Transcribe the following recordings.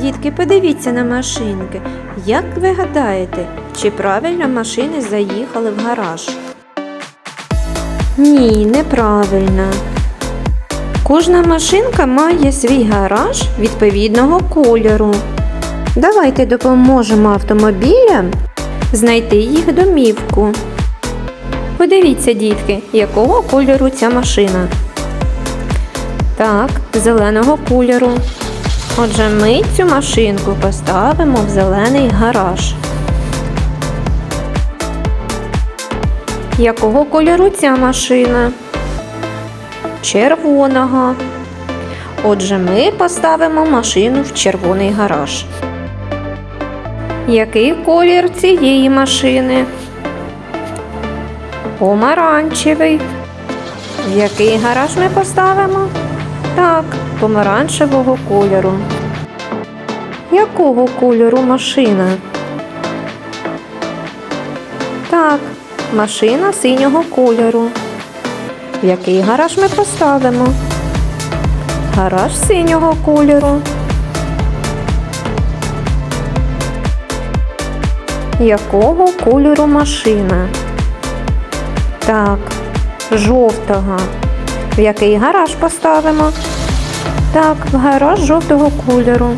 Дітки, подивіться на машинки. Як ви гадаєте, чи правильно машини заїхали в гараж? Ні, неправильно. Кожна машинка має свій гараж відповідного кольору. Давайте допоможемо автомобілям знайти їх домівку. Подивіться, дітки, якого кольору ця машина. Так, зеленого кольору. Отже, ми цю машинку поставимо в зелений гараж. Якого кольору ця машина? Червоного. Отже, ми поставимо машину в червоний гараж. Який колір цієї машини? Помаранчевий. В який гараж ми поставимо? Так, помаранчевого кольору. Якого кольору машина? Так, машина синього кольору. В який гараж ми поставимо? Гараж синього кольору. Якого кольору машина? Так, жовтого. В який гараж поставимо? Так, гараж жовтого кольору.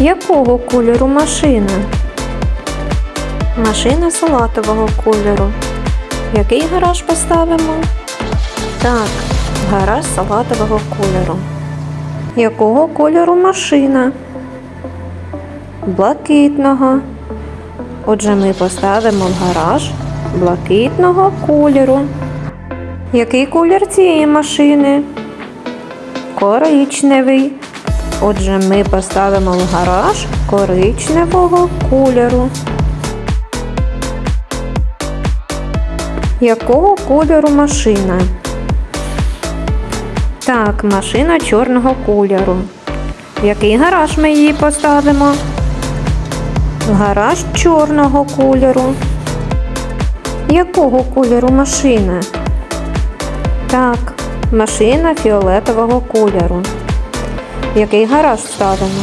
Якого кольору машина? Машина салатового кольору. Який гараж поставимо? Так, гараж салатового кольору. Якого кольору машина? Блакитного. Отже, ми поставимо в гараж блакитного кольору. Який колір цієї машини? Коричневий. Отже, ми поставимо в гараж коричневого кольору. Якого кольору машина? Так, машина чорного кольору. В який гараж ми її поставимо? В гараж чорного кольору. Якого кольору машина? Так, машина фіолетового кольору. Який гараж ставимо?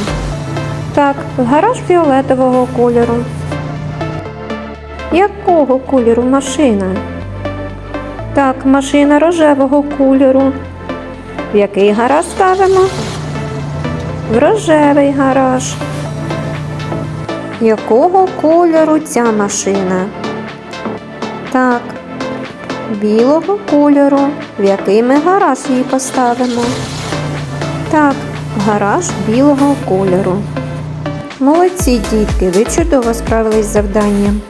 Так, в гараж фіолетового кольору. Якого кольору машина? Так, машина рожевого кольору. В який гараж ставимо? В рожевий гараж. Якого кольору ця машина? Так, білого кольору. В який ми гараж її поставимо? Так, гараж білого кольору. Молодці, дітки, ви чудово справились з завданням.